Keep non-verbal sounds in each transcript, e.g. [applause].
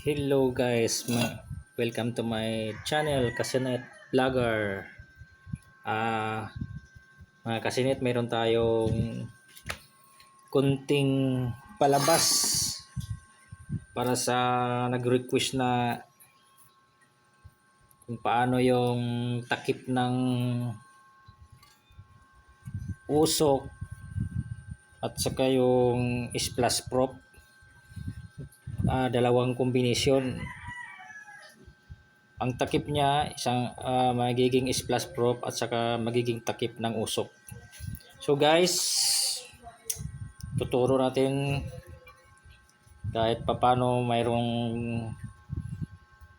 Hello guys, Ma- welcome to my channel Kasinet Vlogger. Ah, mga Kasinet, meron tayong kunting palabas para sa nag-request na kung paano yung takip ng usok at saka yung splash prop ah, dalawang kombinasyon. Ang takip niya, isang ah, magiging splash prop at saka magiging takip ng usok. So guys, tuturo natin kahit papano mayroong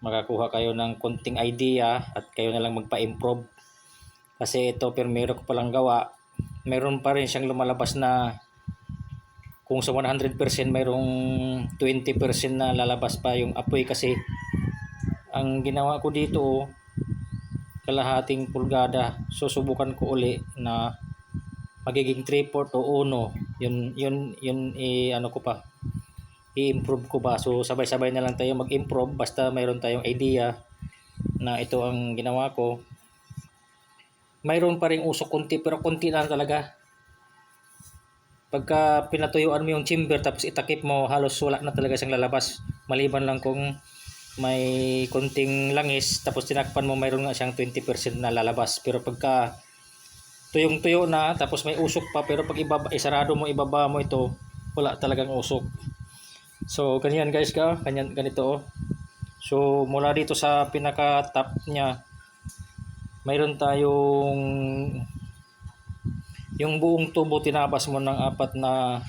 makakuha kayo ng konting idea at kayo na lang magpa-improve. Kasi ito, pero ko palang gawa, meron pa rin siyang lumalabas na kung sa 100% mayroong 20% na lalabas pa yung apoy kasi ang ginawa ko dito kalahating pulgada susubukan ko uli na magiging 3 4 o 1 yun yun yun i ano ko pa i-improve ko ba. So sabay-sabay na lang tayo mag-improve basta mayroon tayong idea na ito ang ginawa ko. Mayroon pa ring usok konti pero konti lang talaga pagka pinatuyuan mo yung chamber tapos itakip mo halos wala na talaga siyang lalabas. Maliban lang kung may konting langis tapos tinakpan mo mayroon nga siyang 20% na lalabas. Pero pagka tuyong tuyo na tapos may usok pa pero pag ibaba, isarado mo ibaba mo ito wala talagang usok. So ganyan guys ka ganyan, ganito oh. so mula dito sa pinaka top niya mayroon tayong yung buong tubo tinabas mo ng apat na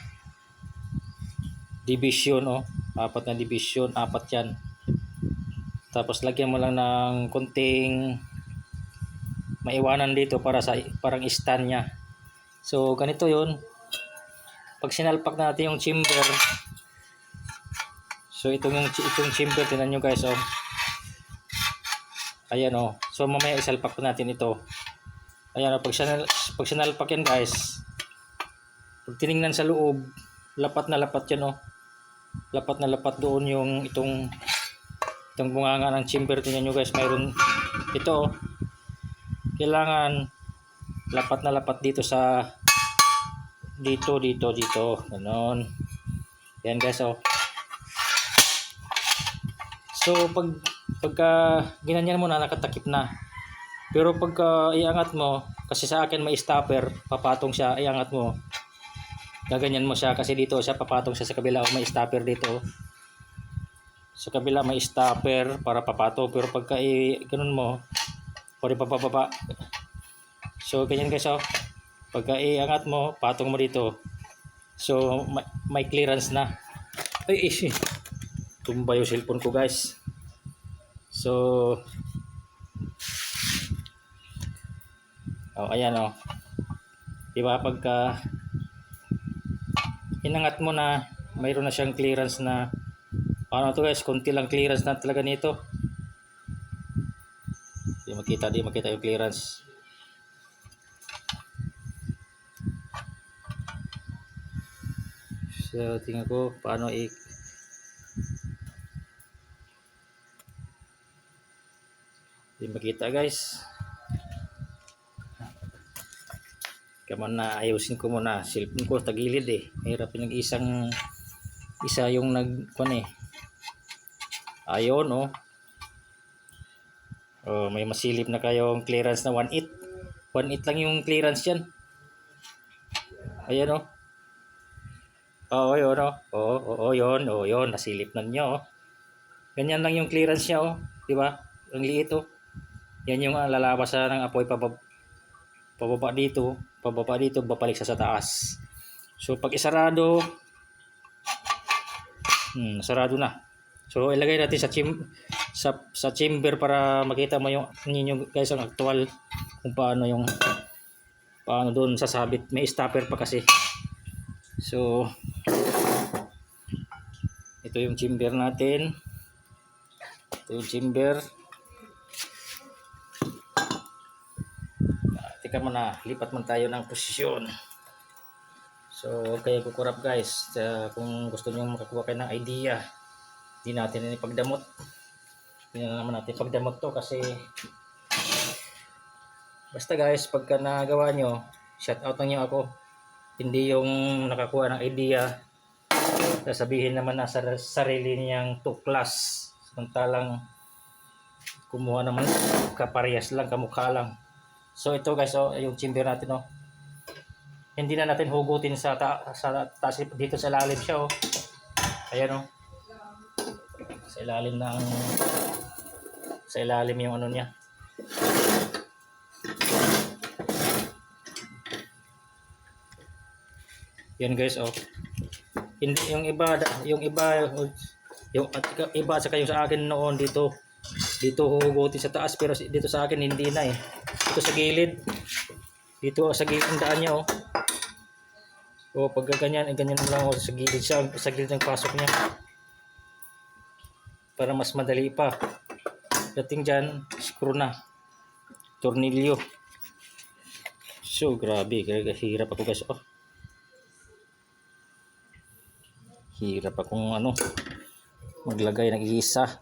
division oh. Apat na division, apat 'yan. Tapos lagyan mo lang ng konting maiwanan dito para sa parang stand niya. So ganito 'yon. Pag sinalpak natin yung chamber So itong yung itong chamber tinan nyo guys oh. Ayan oh. So mamaya isalpak pa natin ito. Ayan, pag, sinal, pag sinalpak yan guys, pag tiningnan sa loob, lapat na lapat yan oh. Lapat na lapat doon yung itong itong bunganga ng chamber. Tingnan nyo guys, mayroon ito oh. Kailangan lapat na lapat dito sa dito, dito, dito. Ganon. Yan guys oh. So pag pagka ginanyan mo na nakatakip na pero pagka iangat mo, kasi sa akin may stopper, papatong siya, iangat mo. Gaganyan mo siya kasi dito siya papatong siya sa kabila o may stopper dito. Sa kabila may stopper para papatong pero pagka i ganun mo, pwede pa papapa. So ganyan guys oh. Pagka iangat mo, patong mo dito. So may, may clearance na. Ay, ishi. Tumba yung cellphone ko guys. So Oh, ayan oh. 'Di ba pagka inangat mo na, mayroon na siyang clearance na ano to guys, konti lang clearance na talaga nito. Di makita, di makita yung clearance. So, tingnan ko paano i Di makita guys. Kaya na ayusin ko muna. Cellphone ko tagilid eh. Mahirap yung isang isa yung nag kun eh. Ayun oh. Oh, may masilip na kayong clearance na 1.8. 1.8 lang yung clearance yan. Ayan oh. Oo, oh, yun oh. Oo, oh, oh, yun. Oh, yun. Nasilip na niyo oh. Ganyan lang yung clearance niya oh. Di ba? Ang liit oh. Yan yung uh, lalabas sa ng apoy pababa, pababa dito pababa dito, babalik sa sa taas. So, pag isarado, hmm, sarado na. So, ilagay natin sa chim sa, sa chamber para makita mo yung ninyo guys ang actual kung paano yung paano doon sasabit. May stopper pa kasi. So, ito yung chamber natin. Ito yung chamber. Teka muna, lipat man tayo ng posisyon. So, huwag kayo kukurap guys. Uh, kung gusto niyo makakuha kayo ng idea Hindi natin ipagdamot. Hindi na naman natin pagdamot to kasi basta guys, pagka nagawa nyo, shout out na nyo ako. Hindi yung nakakuha ng idea sasabihin naman na sa sarili niyang tuklas samantalang kumuha naman kaparehas lang kamukha lang so ito guys oh, yung chamber natin oh. Hindi na natin hugutin sa, ta sa taas dito sa lalim siya oh. Ayan oh. Sa ilalim ng sa ilalim yung ano niya. Yan guys oh. Hindi yung iba yung iba yung at iba sa kayo sa akin noon dito dito huhugutin sa taas pero dito sa akin hindi na eh dito sa gilid. Dito sa gilid ang daan niya oh. O pag ganyan eh, ganyan lang oh, sa gilid siya sa gilid ng pasok niya. Para mas madali pa. Dating dyan screw na. Tornilyo. So grabe hirap ako guys oh. Hirap akong ano maglagay ng isa.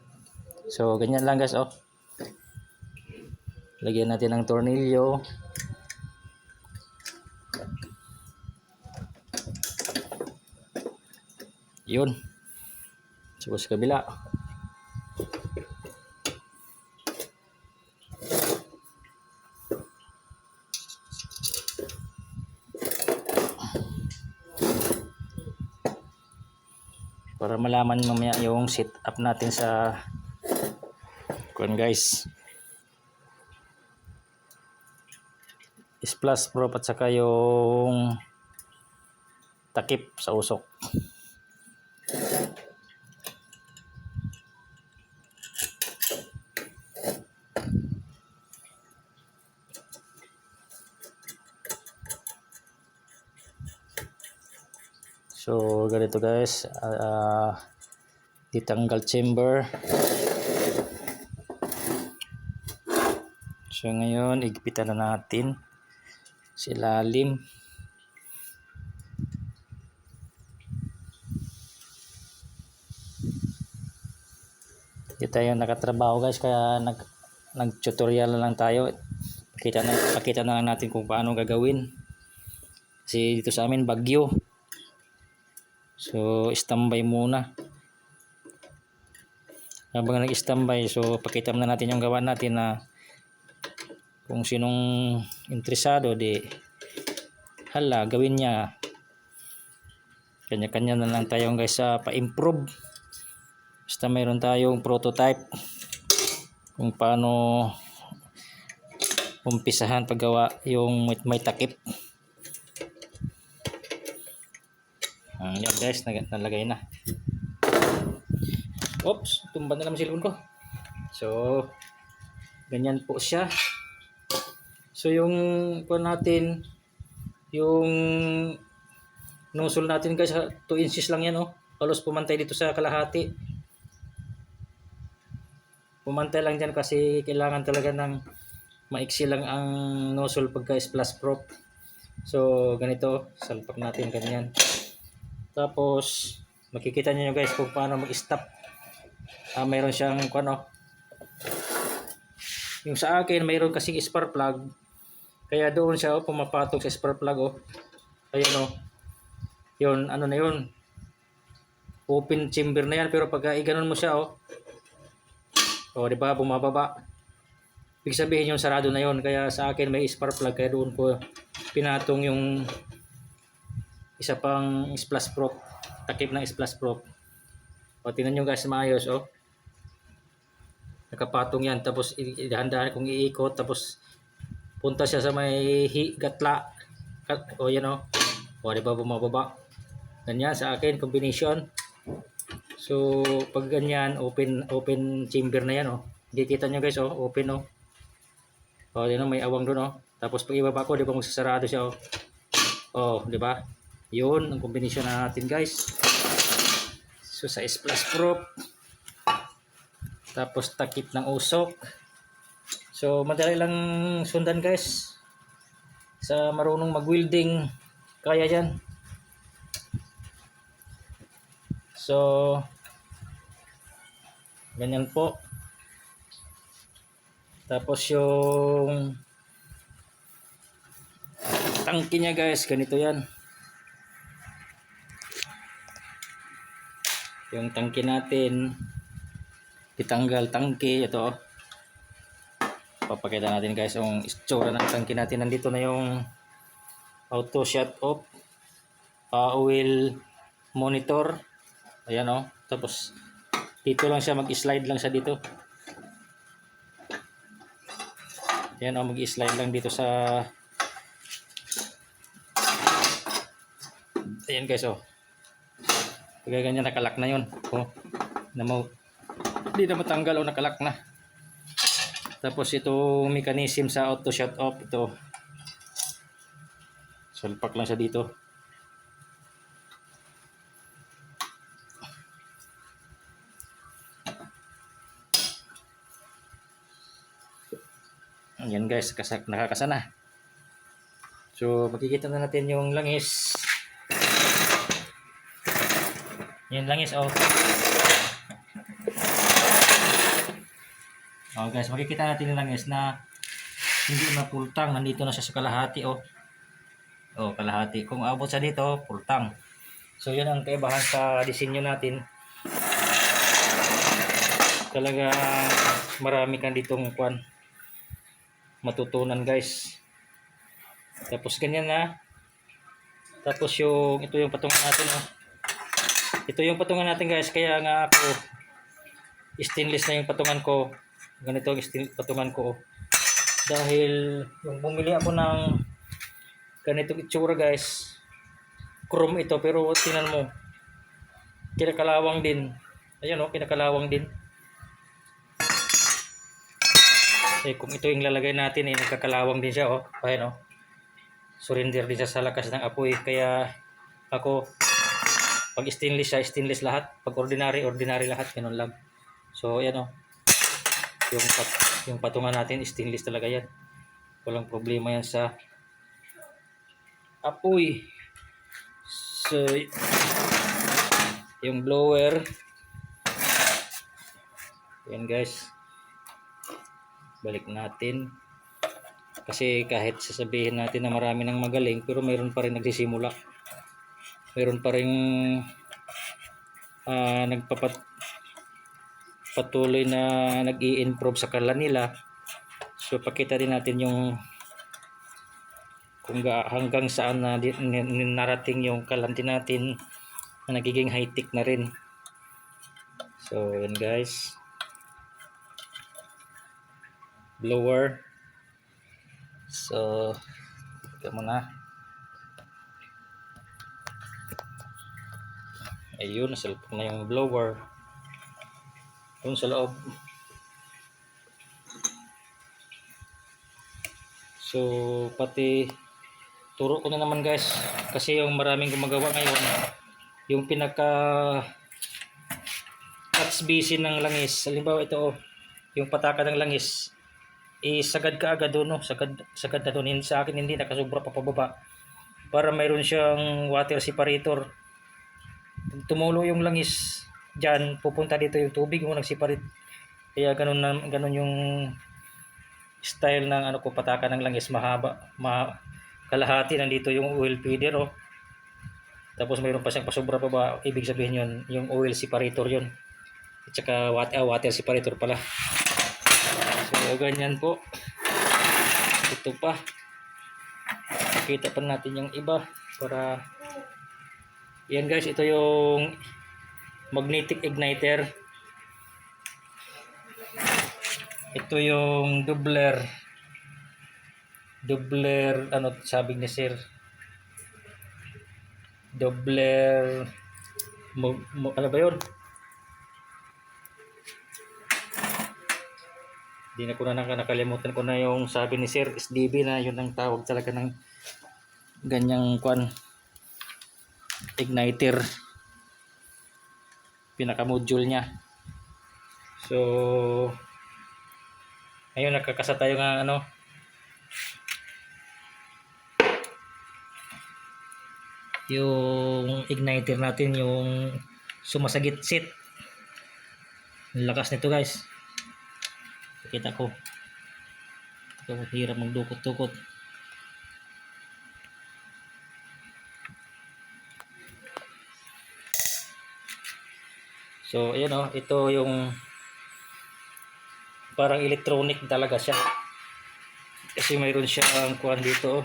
So ganyan lang guys oh lagyan natin ng tornilyo. Yun. So sa kabila. Para malaman mamaya yung setup natin sa kuan guys plus pro at saka yung takip sa usok So, ganito guys. ah ditanggal chamber. So, ngayon, igpitan na natin sa ilalim. Hindi tayo nakatrabaho guys, kaya nag, nag-tutorial na lang tayo. Pakita na, pakita na lang natin kung paano gagawin. Kasi dito sa amin, bagyo. So, standby muna. Habang nag-standby, so pakita na natin yung gawa natin na kung sinong interesado, di hala, gawin niya. Kanya-kanya na lang tayo guys sa pa-improve. Basta mayroon tayong prototype kung paano umpisahan paggawa yung may, may takip. Ah, yan guys, nalagay na. Oops, tumba na naman silpon ko. So, ganyan po siya. So, yung po natin, yung nozzle natin guys, 2 inches lang yan oh. Halos pumantay dito sa kalahati. Pumantay lang dyan kasi kailangan talaga ng maiksi lang ang nozzle pagka splash proof. So, ganito, salpak natin ganyan. Tapos, makikita niyo guys kung paano mag-stop. Ah, mayroon siyang ano. Yung sa akin, mayroon kasing spark plug. Kaya doon siya oh, pumapatong sa spark plug oh. Ayun oh. Yun, ano na yun. Open chamber na yan pero pag iganon mo siya oh. Oh, di ba bumababa. Ibig sabihin yung sarado na yun. Kaya sa akin may spark plug kaya doon ko pinatong yung isa pang splash proof takip ng splash proof o tingnan nyo guys maayos oh nakapatong yan tapos i- dahan-dahan kong iikot tapos punta siya sa may gatla. O yan oh o di ba bumababa. Ganyan sa akin combination. So pag ganyan open open chamber na yan oh hindi kita nyo guys oh open oh o yun oh, may awang doon oh tapos pag ibaba ko di ba magsasarado siya oh oh di ba? Yun ang combination na natin guys. So sa splash proof tapos takip ng usok so madali lang sundan guys sa marunong mag welding kaya yan so Ganyan po. Tapos yung tangke niya guys, ganito yan. Yung tangke natin, itanggal tangke, ito. oh. Papakita natin guys yung itsura ng tangke natin. Nandito na yung auto shut off, uh, oil monitor. Ayan oh. Tapos dito lang siya mag-slide lang siya dito. Ayan oh, mag-slide lang dito sa Ayan guys oh. Pag ganyan nakalak na yun. Oh. Na mo hindi na matanggal o nakalak na. Tapos ito mechanism sa auto shut off ito. Sulpak lang siya dito. Ayan guys, kasa- nakakasana. So, makikita na natin yung langis. Yan langis, oh. Oh guys, makikita natin yung langis na hindi na pultang. Nandito na siya sa kalahati, oh. Oh, kalahati. Kung abot sa dito, pultang. So, yun ang kaibahan sa disenyo natin. Talaga marami kang ditong kwan matutunan guys. Tapos ganyan na. Tapos yung ito yung patungan natin oh. Ito yung patungan natin guys. Kaya nga ako stainless na yung patungan ko. Ganito ang patungan ko. oh. Dahil yung bumili ako ng ganitong itsura guys. Chrome ito pero tinan mo. Kinakalawang din. Ayan oh, kinakalawang din. Eh, kung ito yung lalagay natin, eh, nagkakalawang din siya, oh. Ayan, oh. Surrender din siya sa lakas ng apoy. Kaya, ako, pag stainless siya, stainless lahat. Pag ordinary, ordinary lahat. Ganun lang. So, ayan, oh. Yung, pat yung patungan natin, stainless talaga yan. Walang problema yan sa apoy. So, yung blower. Ayan, guys balik natin kasi kahit sasabihin natin na marami nang magaling pero mayroon pa rin nagsisimula mayroon pa rin ah, nagpapat patuloy na nag improve sa kala nila. So pakita din natin yung kung ga, hanggang saan na narating yung kalanti natin na nagiging high tech na rin. So yun guys. Blower. So ito muna. Ayun nasalpok na yung blower dun sa loob so pati turo ko na naman guys kasi yung maraming gumagawa ngayon yung pinaka touch busy ng langis halimbawa ito oh, yung pataka ng langis isagad ka agad doon, no? sagad, sagad na doon. Sa akin hindi nakasubra pa pababa. Para mayroon siyang water separator. Tumulo yung langis dyan, pupunta dito yung tubig mo nagseparate. Kaya ganun, na, ganun yung style ng ano ko pataka ng langis mahaba ma kalahati nandito yung oil feeder oh. Tapos mayroon pa siyang pasubra pa ba ibig sabihin yun yung oil separator yun. At saka water, ah, water separator pala. So, ganyan po. Ito pa. Kita pa natin yung iba para yan guys, ito yung magnetic igniter. Ito yung doubler. Doubler, ano sabi ni sir? Doubler, mo, mo, ano ba yun? Hindi na ko na naka- nakalimutan ko na yung sabi ni Sir SDB na yun ang tawag talaga ng ganyang kwan igniter pinaka module niya so ayun nakakasa tayo nga ano yung igniter natin yung sumasagit sit lakas nito guys. Kita ko. Hirap magdukot-dukot. So, ayan o. Ito yung parang electronic talaga siya. Kasi mayroon siyang kuhan dito. oh.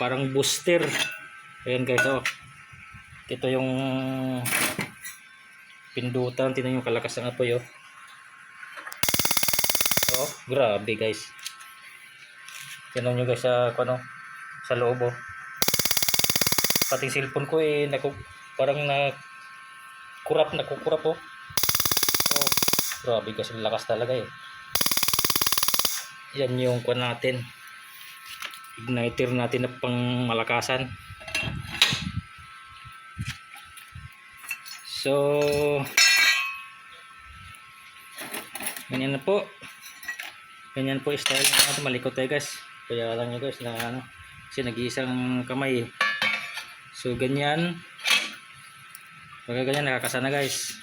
Parang booster. Ayan guys, oh. Ito yung pindutan. Tingnan yung kalakas ng apoy, oh. Oh, grabe guys. Tingnan nyo guys sa, ano, sa loob, oh. Pati cellphone ko eh, naku, parang na kurap, nakukurap, oh. Oh, grabe ang lakas talaga eh. Yan yung kuha natin igniter natin na pang malakasan so ganyan na po ganyan po style natin malikot tayo guys kaya lang nyo guys na ano kasi nag-iisang kamay eh. so ganyan pagka ganyan nakakasana guys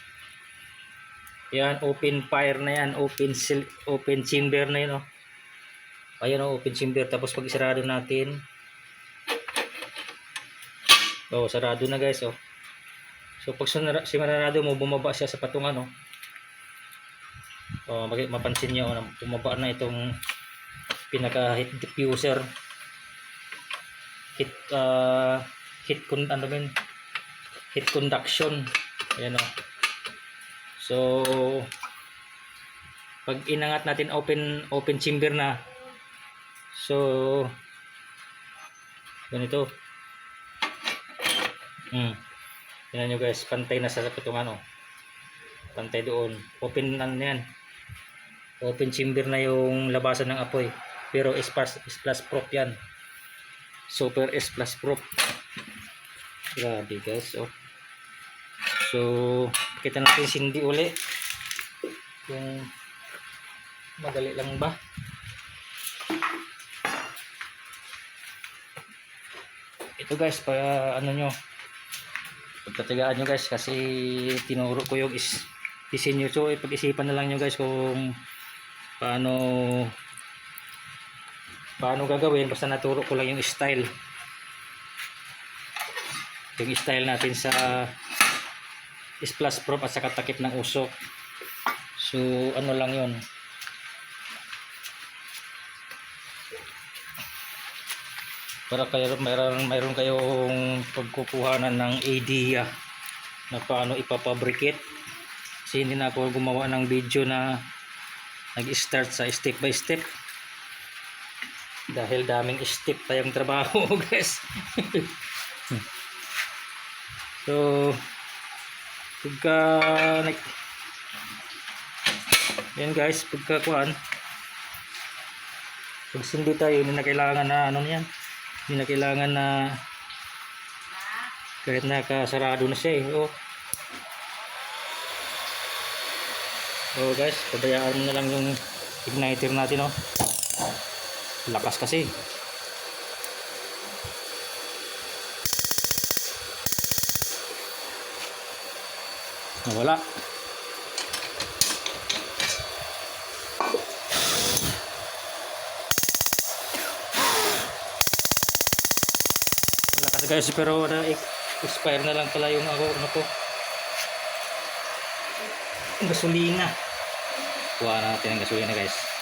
yan open fire na yan open open chamber na yun oh Ayan o, open chamber. Tapos pag isarado natin. Oh, sarado na guys oh. So pag sinarado mo, bumaba siya sa patungan oh. Oh, mag- mapansin niyo oh, bumaba na itong pinaka heat diffuser. Heat uh, heat con ano yun? Heat conduction. Ayan oh. So pag inangat natin open open chamber na So, ganito. Hmm. Tingnan nyo guys, pantay na sa pitong ano. Pantay doon. Open na yan. Open chamber na yung labasan ng apoy. Pero S plus, S plus prop yan. Super S plus prop. Grabe guys. Oh. So, kita natin sindi uli. Yung madali lang ba? ito guys para ano nyo pagtatigaan nyo guys kasi tinuro ko yung is disenyo so pag-isipan na lang nyo guys kung paano paano gagawin? Basta naturo ko lang yung style. Yung style natin sa splash prop at saka takip ng usok. So ano lang yun? Para kayo mayroon mayroon kayong pagkukuhanan ng idea na paano ipapabricate kasi hindi na ako gumawa ng video na nag-start sa step by step dahil daming step pa yung trabaho [laughs] guys so pagka yan guys pagka kuhan pag sindi tayo hindi na kailangan na ano yan hindi na kailangan na kahit nakasarado na siya eh. Oh. Oh guys, pabayaan mo na lang yung igniter natin oh. Lakas kasi. Nawala. Lakas guys pero na expire na lang pala yung ako ano ko. Gasolina. Kuha natin ang gasolina guys.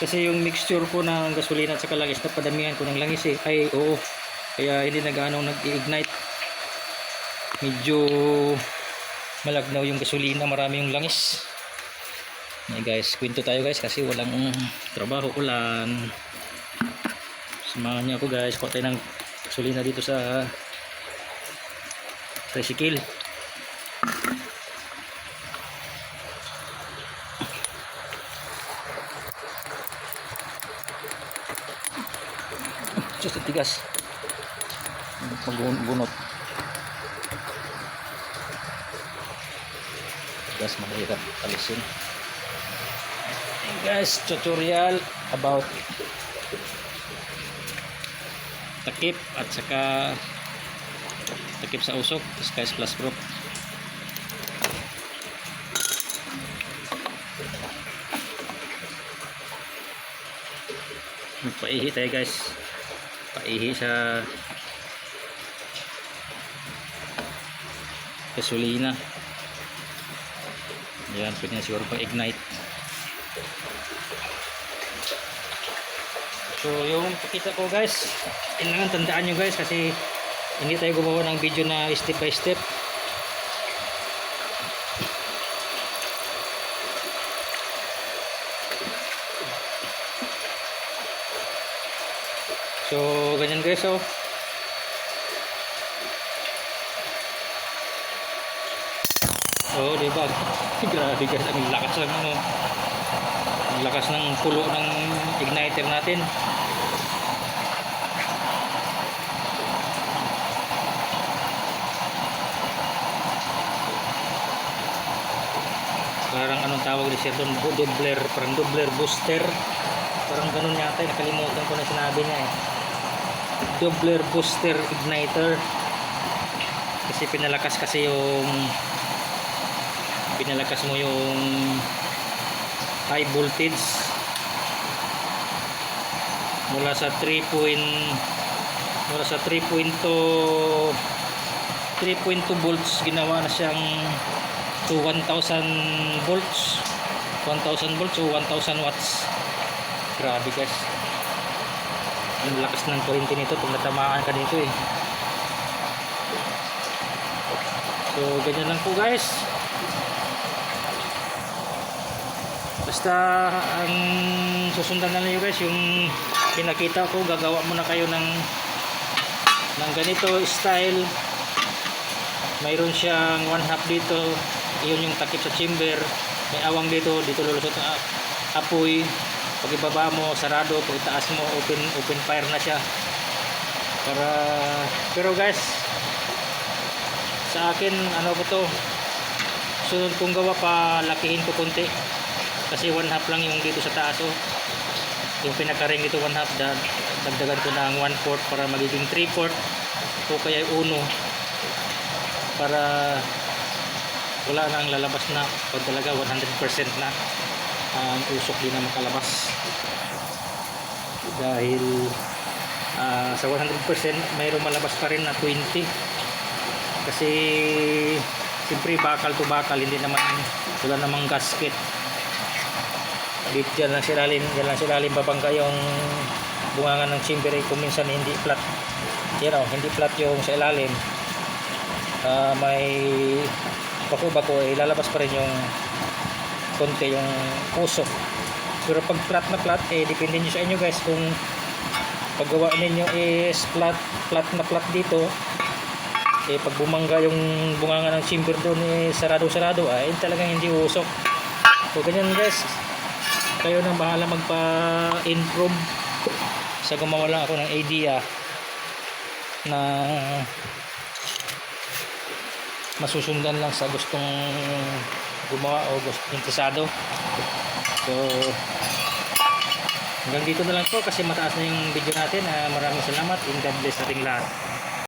Kasi yung mixture ko ng gasolina at saka langis na padamihan ko ng langis eh. Ay oo. Kaya hindi na gaano nag-ignite. Medyo malagnaw yung gasolina, marami yung langis. Hey guys, kwento tayo guys kasi walang trabaho ulan. Samahan niyo ako guys, kuha tayo ng gasolina dito sa tricycle. Diyos, ang tigas. Magbunot. Tigas, mahirap alisin. Hey guys, tutorial about takip at saka takip sa usok saka splash proof Magpaihi tayo guys. Paihi sa gasolina. Yan, pwede na siguro pang ignite. So, yung pakita ko guys, kailangan tandaan nyo guys kasi hindi tayo gumawa ng video na step by step. So, guys oh. Oh, di ba? [laughs] Grabe guys, ang lakas ng ano. Ang lakas ng pulo ng igniter natin. Parang anong tawag ni Sir doon? Bu- Doubler, parang doubler booster. Parang ganun yata, eh. nakalimutan ko na sinabi niya eh. Doubler booster igniter. Kasi pinalakas kasi yung pinalakas mo yung high voltage. Mula sa 3 point mula sa 3.2 3.2 volts ginawa na siyang to 1000 volts. 1000 volts o 1000 watts. Grabe guys ang lakas ng kuryente nito pag natamaan ka dito eh. So ganyan lang po guys. Basta ang susundan na nyo guys yung pinakita ko gagawa muna kayo ng ng ganito style. Mayroon siyang one half dito yun yung takip sa chamber. May awang dito dito lulusot ang apoy pag ibaba mo sarado pag itaas mo open open fire na siya. Para pero guys sa akin ano ko to? Sunod kong gawa pa lakihin ko konti. Kasi one half lang yung dito sa taas oh. Yung pinaka-ring dito one half da, dagdagan ko ng one fourth para magiging three fourth o kaya uno. Para wala nang lalabas na. O talaga 100% na ang usok din na makalabas. Dahil ah, sa 100% mayroong malabas pa rin na 20 kasi siyempre bakal to bakal hindi naman wala namang gasket. Dito dyan lang silalim dyan lang silalim babangga yung bungangan ng chamber eh, kung minsan hindi flat. Yan o hindi flat yung sa ilalim. Ah, may bako-bako eh, lalabas pa rin yung konti yung puso. Pero pag flat na flat eh depende nyo sa inyo guys kung paggawa ninyo is flat flat na flat dito eh pag bumangga yung bunganga ng chamber doon eh sarado sarado ay talagang hindi usok. So ganyan guys. Kayo nang bahala magpa improve sa gumawa lang ako ng idea na masusundan lang sa gustong gumawa o gustong interesado so hanggang dito na lang po kasi mataas na yung video natin. Ah, maraming salamat and God bless ating lahat